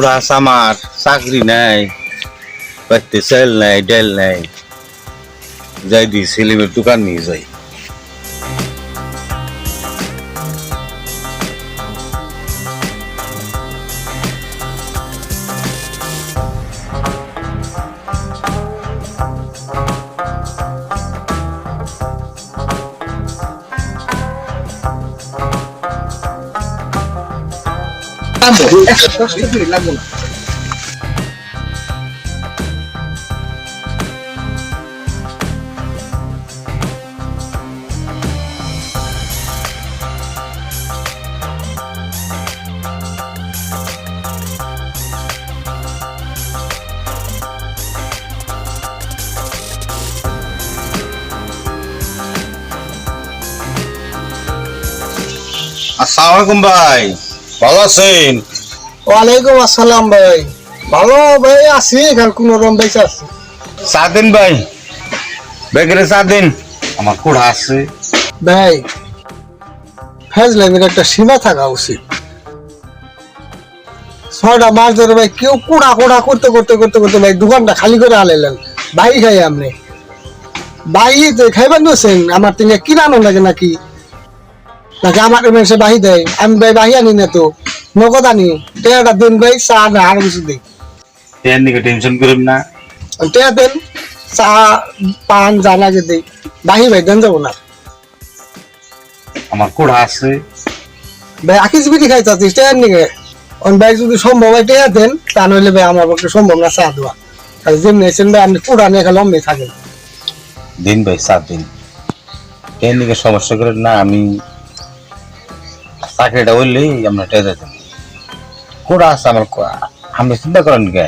কুড়া সামার, চাকরি নাই পাইতে সেল নাই ডেল নাই। যাই দি সেলিমের দোকান নিয়ে যাই। আসসালামু আলাইকুম ভাই ভালো আছেন? ওয়ালাইকুম আসসালাম ভাই। ভালো ভাই আছি এখানে কোন রকম বেঁচে আছি। চা দিন ভাই বেগরে চা দিন আমার কুড়া আছে। ভাই ফেজলামের একটা সীমা থাকা উচিত। ছয়টা মাস ধরে ভাই কেউ কুড়া কুড়া করতে করতে করতে করতে ভাই দোকানটা খালি করে আলাইলেন ভাই খাই আপনি ভাই তো খাইবেন দিয়েছেন আমার থেকে কিনানো লাগে নাকি? নাকি আমার এমএসে বাহি দেয়। আমি ভাই বাহি আনি না তো। নগদ আনি। টেয়াটা দিন ভাই চা না আর কিছু দিই। এর দিকে টেনশন করেন না। টেয়া দেন চা পান জানা যে দিই। বাহি ভাই দেন যাব না। আমার কুড়া আছে। ভাই আকিস বিটি খাই চাচ্ছিস? টেয়ার নিগে অন ভাই যদি সম্ভব হয় টেয়া দেন তা নইলে ভাই আমার পক্ষে সম্ভব না চা দেওয়া। তাহলে যেমনি এসেন ভাই আপনি পুরা নিয়ে খেলে থাকেন। দিন ভাই সাত দিন। এর দিকে সমস্যা করেন না আমি চাকরিটা বললেই আমরা টেজে দেন কুড়া আছে আমার আপনি চিন্তা করেন কে?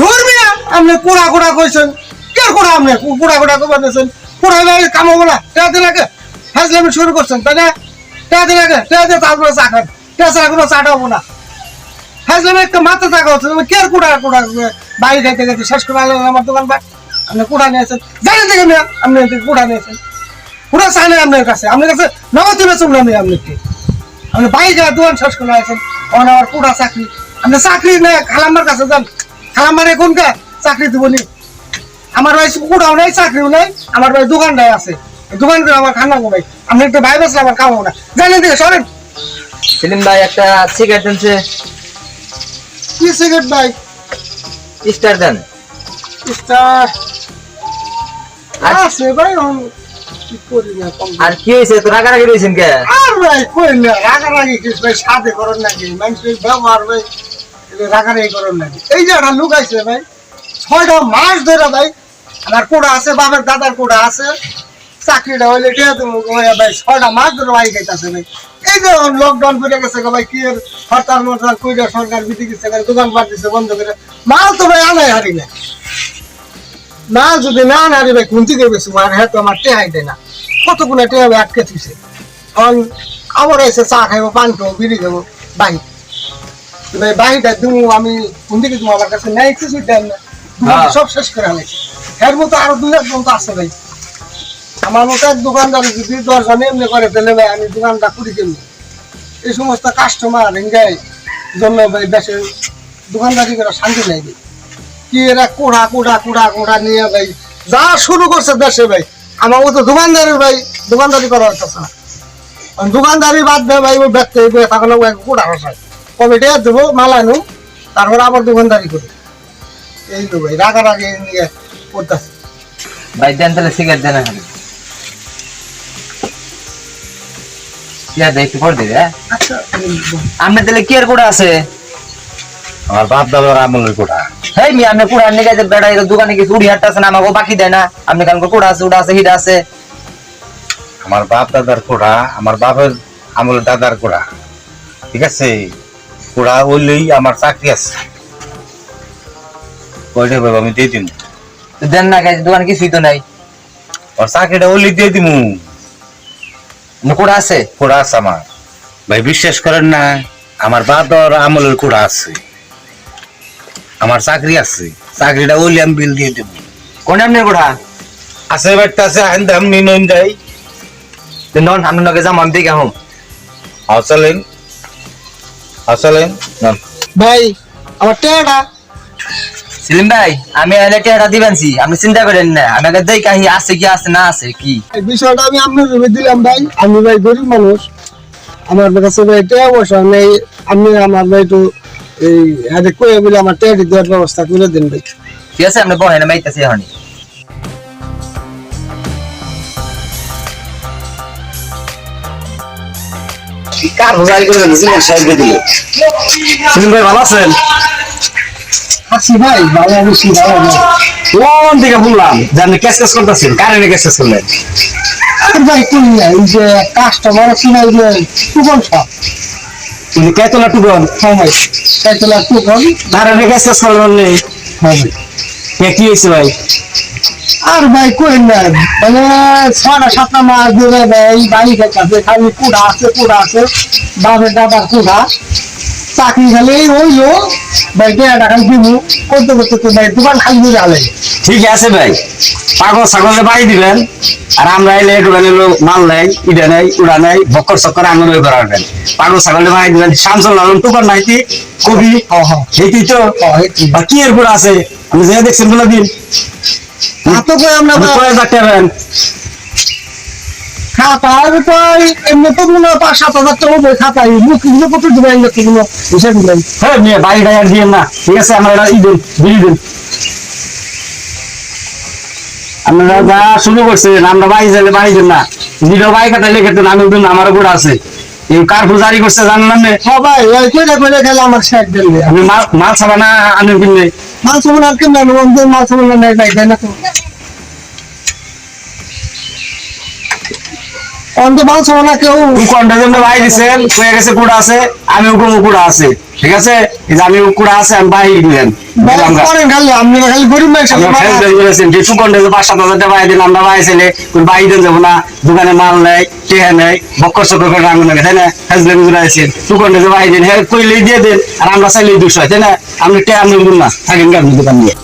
দূর মিয়া আপনি কুড়া কুড়া কইছেন। কে কুড়া আপনি? কুড়া কুড়া কবার দিয়েছেন কুড়া ভাই কাম হব না। দিন আগে ফাজলামি শুরু করছেন, তাই না? আগে টেয়া দিয়ে তারপরে চা খান। টেয়া ছাড়া কোনো চাটা হব না। ফাজলামি একটা মাথা থাকা হচ্ছে কে কুড়া কুড়া বাড়ি খাইতে গেছে? শেষ করে আলো আমার দোকান বাট আপনি কুড়া নিয়েছেন। জানেন থেকে আপনি কুড়া নিয়েছেন? কুড়া চাই না আপনার কাছে। আপনার কাছে নগদ দিবে চুল আমি আপনি কি আপনি বাড়ি যা দোকান শেষ করে আছেন আমার আমার কুড়া চাকরি। আপনি চাকরি না খালাম্মার কাছে যান। খালাম্মার এখন কা? চাকরি দিব নি। আমার ভাই কুড়াও নাই চাকরিও নাই আমার ভাই দোকানটাই আছে। দোকান করে আমার খানা ভাই। আপনি একটু ভাই বসলে আমার খাব না। জানেন দিকে সরেন। সেলিম ভাই একটা সিগারেট দেনছে কি সিগারেট ভাই? স্টার দেন। স্টার? আর- আছে ভাই আর কি হয়েছে? তো রাগারাগি রয়েছেন কে? ভাই কই না, রাগারাগি কিছু ভাই সাথে ভাই এই যে একটা ভাই, ছয়টা ধরে ভাই, আমার আছে দাদার আছে, চাকরিটা হইলে ভাই ধরে ভাই। এই যে লকডাউন করে গেছে ভাই সরকার দোকান বন্ধ করে। মাল তো ভাই আনাই মাল যদি না আনারি ভাই, কোন হ্যাঁ তো আমার টেহাই না। কতগুলো আটকে থুইছে? এখন আবার এসে চা খাইবো পান খাব বিড়ি খাব বাহি বাহিটা দিমু আমি কোন দিকে তুমি আমার কাছে নাই কিছু দেন না। হ্যাঁ। সব শেষ করে আনাইছি এর মতো আরও দুই একজন তো আছে ভাই। আমার মতো এক দোকানদার যদি দশজন এমনি করে তাহলে ভাই আমি দোকানটা করি কেমনি? এই সমস্ত কাস্টমার এনজয় জন্য ভাই দেশে দোকানদারি করে শান্তি নাই কি এরা কোড়া কোড়া কোড়া কোড়া নিয়ে ভাই যা শুরু করছে দেশে ভাই। আমার মতো দোকানদারের ভাই দোকানদারি করা হচ্ছে না। দোকানদারি বাদ দেয় ভাই ওই ব্যক্তি বয়ে থাকলে ভাই কোড়া হসায় কমিটি দেবো মালা নু তারপর আবার দোকানদারি করি। এই তো ভাই রাগারাগি নিয়ে করতেছে। ভাই দেন তাহলে সিগারেট দেন এখন। দেখ একটু পরে দিবে হ্যাঁ? আচ্ছা আপনার তাহলে কি আর আছে? আমার বাপ দাদার আমলের কুড়া। হেই মি আপনি কোড়া নিয়ে গেছে বেড়া দোকানে কিছু উড়ি হাটটা আছে না আমাকে বাকি দেয় না। আপনি কারণ কোড়া আছে উড়া আছে হিটা আছে। আমার বাপ দাদার কোড়া আমার বাপের আমলের দাদার কোড়া। ঠিক আছে? কোড়া ওইলেই আমার চাকরি আছে। কয়টা ভাই আমি দিয়ে দিন দেন না গেছে দোকানে কিছুই তো নাই। আর চাকরিটা ওইলে দিয়ে দিমু। কোড়া আছে? কুড়া আছে আমার। ভাই বিশ্বাস করেন না আমার বাপ দাদার আমলের কুড়া আছে। আমার চাকরি আছে। চাকরিটা ওইলে আমি বিল দিয়ে দেবো কোন আপনার কোড়া? আছে বাড়িতে আছে আইন দাম নন যাই। নন আপনার নগে যাম আমি দেখে হম আসলেন আসলেন নন ভাই আমার টেয়াটা সেলিম ভাই আমি এলে টিয়াটা দিবেনছি আপনি চিন্তা করেন না। আমি আগে দেই কাহি আছে কি আছে না আছে কি? এই বিষয়টা আমি আপনার ভেবে দিলাম ভাই। আমি ভাই গরিব মানুষ। আমার কাছে ভাই টেয়া পয়সা নেই। আপনি আমার ভাই একটু এই হাতে কয়ে বলে আমার টেয়াটি দেওয়ার ব্যবস্থা করে দিন ভাই। ঠিক আছে আপনি বহেন আমি আইতাছি এখন কার জারি করে দিলেন সাহেব দিল? সেলিম ভাই ভালো আছেন? আছি ভাই ভালো আছি ভালো আছি। কোন থেকে বললাম যে আপনি ক্যাশ ক্যাশ করতেছেন কারেন্টে ক্যাশ ক্যাশ করলেন? আর ভাই কোন এই যে কাস্টমার আছে না এই যে টুকন সব। উনি কেতলা টুকন? হ্যাঁ ভাই সাইকেল টুকন। কারেন্টে ক্যাশ ক্যাশ করলেন নেই হ্যাঁ ভাই। কে কি হয়েছে ভাই? আর ভাই কই না মানে ছটা সাতটা মাস ধরে ভাই বাড়ি খেতে খালি কুড়া আছে কুড়া আছে বাপের দাদার কুড়া। চাকরি খালি হইল ভাই টাকা দিব করতে করতে তো ভাই দোকান খালি দিয়ে আলে ঠিক আছে ভাই পাগল ছাগলে বাড়ি দিবেন আর আমরা এলে একটু মাল নাই ইডা নাই উড়া নাই বক্কর চক্কর আঙুল করাবেন পাগল ছাগলে বাড়ি দিবেন শামসুল লালন টুকর নাইতি কবি হেঁটি তো। বা কি এর আছে আপনি যে দেখছেনগুলো দিন তা তো কই আমরা আপনি কয়ে যাচ্ছেন খাতার কই এমনি তো মনে হয় পাঁচ সাত হাজার টাকা বই খাতাই মুখ কত দিবেন লোকগুলো হিসাব দিবেন হ্যাঁ মেয়ে বাড়ি টাইয়ার দিয়েন না। ঠিক আছে আমরা এটা ই দিন বিলি দিন। আপনারা যা শুরু করছেন আমরা বাড়ি যাইলে বাড়ি দেন না। যেটা বাড়ি খাতা লিখে আমি দিন আমার গুড়া আছে। এই কার জারি করছে জানলাম না হ্যাঁ ভাই ওই কইরা কইরা খেলে আমার শেখ দিল আপনি মাল মাল ছাড়া না আনেন কিনলে মাছ মনে আর কিনলেন ওদের মাছ মনে নেই তাই না তো? অন্ত মাছ মনে কেউ কন্টা জন্য ভাই দিছেন গেছে কুড়া আছে, আমি হুকুম কুড়া আছে। ঠিক আছে? যে আমি কুড়া আছে আমি বাই দিলেন দোকানে মাল নেই টেহা নেই বক্কর চক্কর করে রাঙুন তাই না? সুকন্ডে যে দেন হ্যাঁ কইলেই দিয়ে দেন আর আমরা চাইলেই দুশো তাই না? আপনি টেহা নেবেন না থাকেন আপনি দোকান নিয়ে।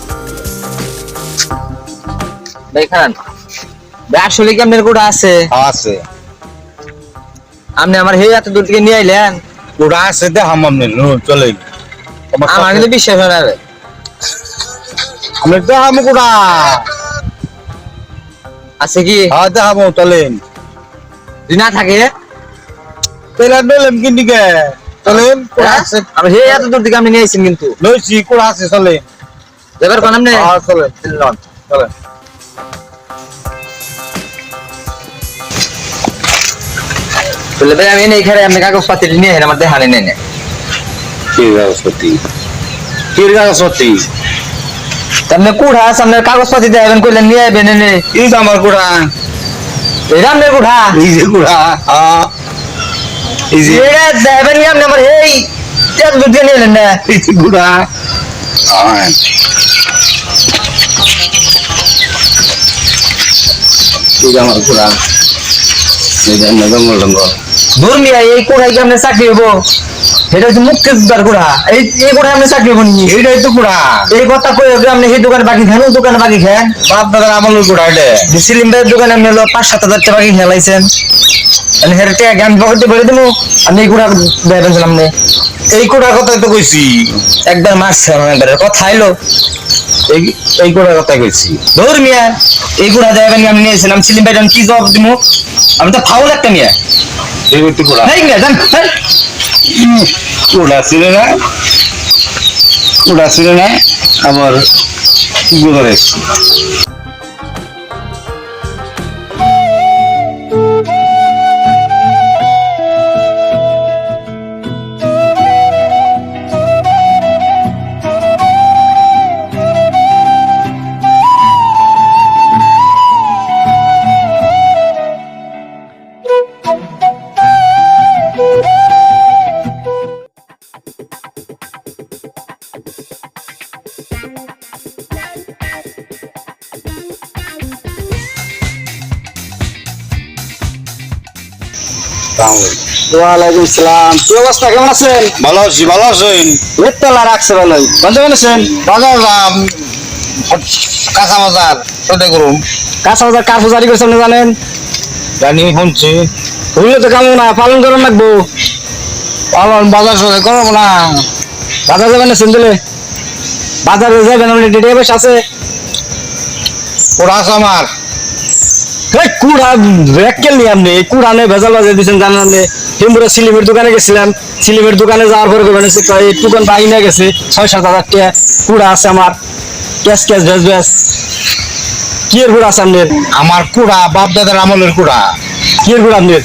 আসলে কি আপনার কোটা আছে? আছে। আপনি আমার হে এত দূর থেকে নিয়ে আইলেন? কুড়া আছে দেখাম আপনি চলে আমার কিন্তু বিশ্বাস হয় না রে। আমি কুড়া। আছে কি? হ্যাঁ দেখাম চলেন যদি না থাকে তাহলে নিলাম কিন্তু কে? চলেন কুড়া হ্যাঁ? আছে আমার হে এত দূর থেকে আপনি নিয়ে আইছেন কিন্তু। লইছি কুড়া আছে চলে। এবার কোন আপনি হ্যাঁ চলে। চলে। বলে ভাই আমি এই খারে আপনি কাগজ পাতি নিয়ে আমার দেখানে নেই না। কি কাগজপত্র কি কাগজপত্র আপনি কুড়া আছে কাগজ পাতি দেবেন কইলেন নিয়ে আইবেন এনে। এই যে আমার কুড়া। এটা আপনার কুড়া? এই যে কুড়া হ্যাঁ এই যে এটা দেবেন কি আপনি আমার এই থেকে নিয়ে এলেন না। এই কুড়া। হ্যাঁ এই আমার কুড়া এই জঙ্গল জঙ্গল দূর এই কোড়াই কি আপনার চাকরি হব? এটা হচ্ছে মুখ্য সুদার এই এই কোড়াই আপনি চাকরি হব নি এইটাই তো কুড়া। এই কথা কই আপনি সেই দোকানে বাকি খান দোকানে বাকি খান বাপ দাদার আমলের কুড়া এটা? সিলিম ভাইয়ের দোকানে আপনি হলো পাঁচ সাত হাজার টাকা বাকি খেলাইছেন আমি হেরে টাকা জ্ঞান পকেটে ভরে দেবো আপনি এই কথাই তো কইছি। একবার মারছে আমার এই এই কথা কথাই কইছি। ধর মিয়া এই গোড়া দেবেন কি আমি নিয়েছিলাম। সিলিম ভাই কি জবাব দিব আমি তো ফাউল একটা মিয়া। এই একটু গোড়া এই মিয়া জান গোড়া ছিল না। গোড়া ছিল না আবার গুড়া ওয়ালাইকুম সালাম কি অবস্থা? কেমন আছেন? ভালো আছি ভালো আছেন? নেতলা রাখছে ভালোই বন্ধ আছেন? বাজার দাম কাঁচা বাজার সদাই করুন কাঁচা বাজার কাজ জারি করছেন না জানেন? জানি শুনছি। তো না পালন করেন লাগবো। পালন বাজার সদাই করব না। বাজার যাবেন না বাজারে যাবেন আপনি ডেটে বসে আছে। আছে আমার। এই কুড়া রেক্কেল নিয়ে আপনি এই কুড়া নিয়ে ভেজাল বাজে দিচ্ছেন জানেন আপনি? টিম্বুরা সিলিমের দোকানে গেছিলাম। সিলিমের দোকানে যাওয়ার পরে বলেন এই দোকান বাহি নিয়ে গেছে। ছয় সাত হাজার টাকা কুড়া আছে আমার। ক্যাশ ক্যাশ ভেজ ভেজ কি এর কুড়া আছে আপনার? আমার কুড়া বাপ দাদার আমলের কুড়া। কি এর কুড়া আপনার?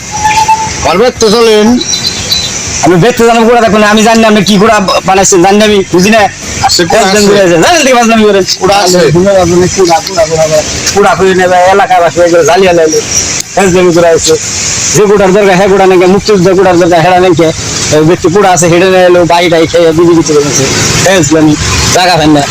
বলবে তো চলেন। আমি দেখতে জানাব কুড়া দেখুন আমি জানি না আপনি কি কুড়া বানাইছেন জানি আমি বুঝি না হয়ে। যে কুড়ার দরকার হ্যাঁ কুড়া নাকি মুক্তিযুদ্ধ কুড়ার দরকার হেরা নাকি ব্যক্তি কুড়া আছে হেঁটে নিয়ে এলো বাড়ি টাই খেয়ে বিজি কিছু করেছে। হ্যাঁ জায়গা ফেন না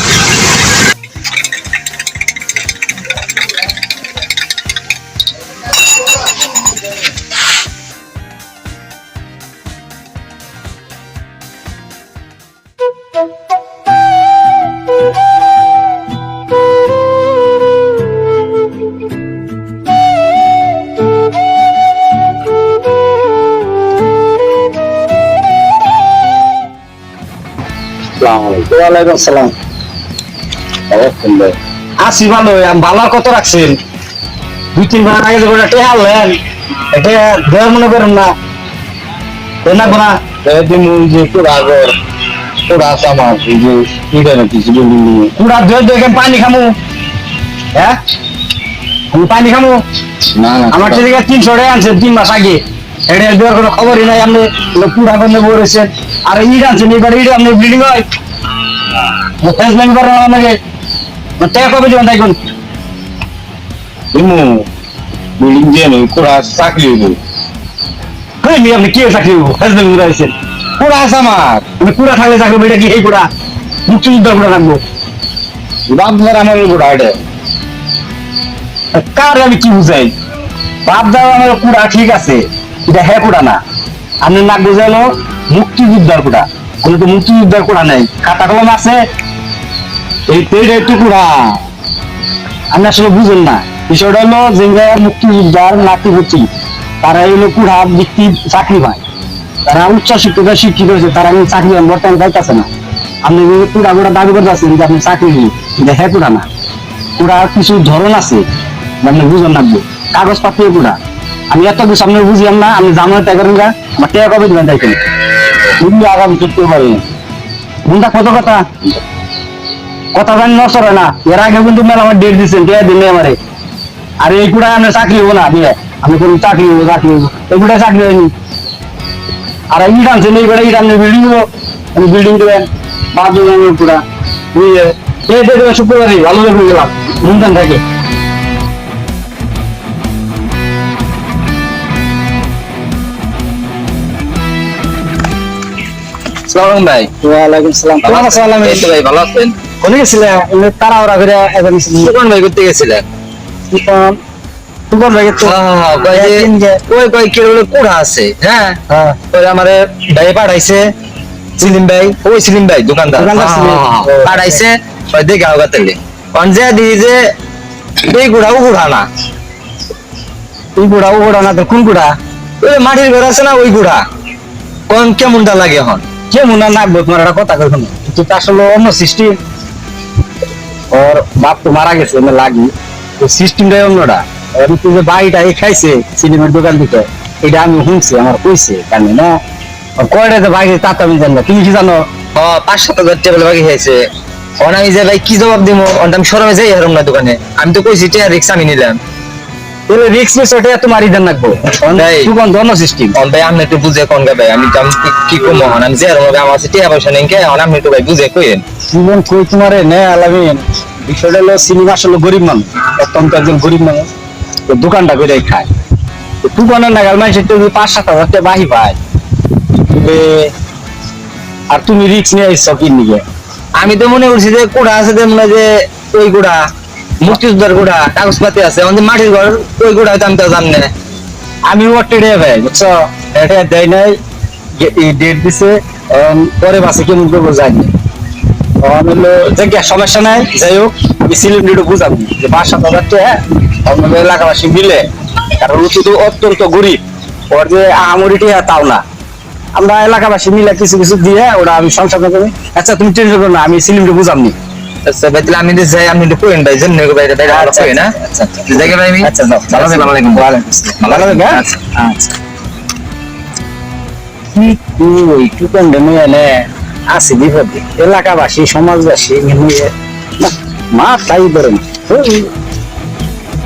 ওয়ালাইকুম আসসালাম আসি ভালো ভালো কত রাখছেন দুই তিন মাস আগে যখন টেহা হলেন এটা দেওয়ার মনে করেন না। না যে কুড়া ঘর কুড়া এই যে বিল্ডিং নিয়ে পানি খামু। হ্যাঁ? আমি পানি খামু। না না আমার থেকে তিনশো টাকা আনছে তিন মাস আগে। এটা দেওয়ার কোনো খবরই নাই আপনি বলেছেন আর ইট আনছেন এবার ইট আপনি বিল্ডিং হয়। ফেসলামি করেন আমাকে টাকা কবে দেবেন দেখুন দিমু বিল্ডিং দিয়ে নেই কুড়া চাকরি হইব। কই নি আপনি কি চাকরি ফেসলামি করে আছেন কুড়া আছে আমার। আমি পুরা থাকলে চাকরি এটা কি এই পুরা মুক্তিযুদ্ধ পুরা থাকব। বাপ কুড়া এটা কার আমি কি বুঝাই? বাপ দাও আমার পুরা ঠিক আছে এটা হ্যাঁ পুরা না। আপনি না বুঝালো মুক্তিযুদ্ধের কুড়া। কোনো তো কুড়া নাই। কলম আছে। এই কুড়া আপনি আসলে বুঝেন না। বিষয়টা হলো নাতি হচ্ছি তারা কুড়া চাকরি পায়। তারা উচ্চ শিক্ষিত শিক্ষিত হয়েছে, তারা কিন্তু চাকরি বর্তমানে না। আপনি কুড়া কুড়া দাবি করতে আছেন যে আপনি চাকরি এটা হ্যাঁ কুড়া না। পুরা কিছু ধরন আছে মানে বুঝন লাগবে কাগজপত্র পুরা আমি এত কিছু আপনি বুঝিলাম না আমি জানো তাই করেন আমার টেয়া কবে তাই তুমি আগাম করতে পারি বুঝা কত কথা? কথা জানি নষ্ট হয় না। এর আগে কিন্তু মেলা আমার ডেট দিচ্ছেন টেয়া দিন আমারে। আর এই কুড়া আমি চাকরি হব না, দিয়ে। আমি কোনো চাকরি হব চাকরি হব। এগুলো চাকরি হয়নি। আর ইট আনছেন, এই করে ইট আনছে বিল্ডিং হব। আমি বিল্ডিং দেবেন পুরা বুঝলে এই শুক্রবারই ভালো দেখে গেলাম। মুন্দান থাকে সালাম ভাই ওয়ালাইকুম সালাম। কেমন আছো আলামিন? ভাই ভালো আছেন? কোনে গেছিলে? এমনি তাড়াহুড়া করে সুকন ভাই করতে গেছিলেন? তুকন তুকন ভাই তো কয় কিলো হলো কুড়া আছে? হ্যাঁ? হ্যাঁ। ওই আমারে ভাই পাঠাইছে সিলিম ভাই। ওই সিলিম ভাই দোকানদার। হ্যাঁ। হ্যাঁ, হ্যাঁ। পাঠাইছে ওই দেখে আওগা তেলে। অন যে দি যে এই গুড়া ও গুড়া না। এই গুড়া ও গুড়া না তো কোন গুড়া ওই মাটির ঘর আছে না ওই গুড়া কোন কেমনটা লাগে এখন? কে মনে নাকবো তোমার একটা কথা কই শোনো তো আসলে অন্য সিস্টেম ওর বাপ তো মারা গেছে এমনি লাগি। তো সিস্টেমটাই অন্যটা। আর তুই যে বাড়িটা এই খাইছে, সিনেমার দোকান দিতে, এটা আমি শুনছি, আমার কইছে কানে না। কয়টা যে বাইরে তা তো আমি জানি না। তুমি কি জানো? হ, পাঁচ সাত হাজার টেবিল বাকি হয়েছে অন আমি যে, ভাই, কি জবাব দিব অন আমি সরমে যাই হারম না দোকানে। আমি তো কইছি, টিয়া রিক্স আমি নিলাম। তাহলে রিক্স মিস ওটা তোমার ইদান লাগবো অন্য সিস্টেম অন ভাই আপনি একটু বুঝে কোন ভাই আমি কি- কি কম হন আমি যে হারম আমার কাছে টিয়া পয়সা নেই কে আপনি একটু ভাই বুঝে কইেন জীবন কই তোমারে? নে আলামিন বিষয়টা হলো সিনেমা আসলে গরিব মানুষ অত্যন্ত একজন গরিব মানুষ। তো দোকানটা করে খায়। তো দোকানের নাগাল মানুষ একটু পাঁচ সাত হাজার টাকা বাহি পায়। আর তুমি রিক্স নিয়ে আসছো কি নিয়ে আমি তো মনে করছি যে কুড়া আছে মনে হয় যে ওই গুড়া মুক্তিযোদ্ধার গুড়া কাগজপাতি আছে, আমাদের মাটির ঘর, ওই গুড়া হয়তো আমি তো জানি আমি ওটা রে ভাই, বুঝছ? এটা দেয় নাই ডেট দিছে পরে বাসে কেমন করব জানি তখন হলো, যে সমস্যা নাই, যাই হোক, এই সিলিন্ডারটা বুঝাবো যে পাঁচ সাত হাজার টাকা আমাদের এলাকাবাসী মিলে, কারণ ও তো অত্যন্ত গরিব, ওর যে আহামরি টিয়া তাও না। আমরা এলাকাবাসী মিলে কিছু কিছু দিয়ে ওরা আমি সংসার করি। আচ্ছা তুমি টেনশন করো না, আমি সিলিমকে বুঝামনি আচ্ছা ভাই তাহলে আমি তো যাই আপনি একটু কইন ভাই জন্য ভাই ভাই ভালো আচ্ছা, না আচ্ছা, আচ্ছা। ভাই আমি আচ্ছা যাও ভালো থাকবেন, ভালো থাকবেন। ভালো থাকবেন হ্যাঁ? আচ্ছা। আচ্ছা কি তুই একটু কন্ডেম এনে আছে বিপদে এলাকাবাসী সমাজবাসী মা তাই ধরেন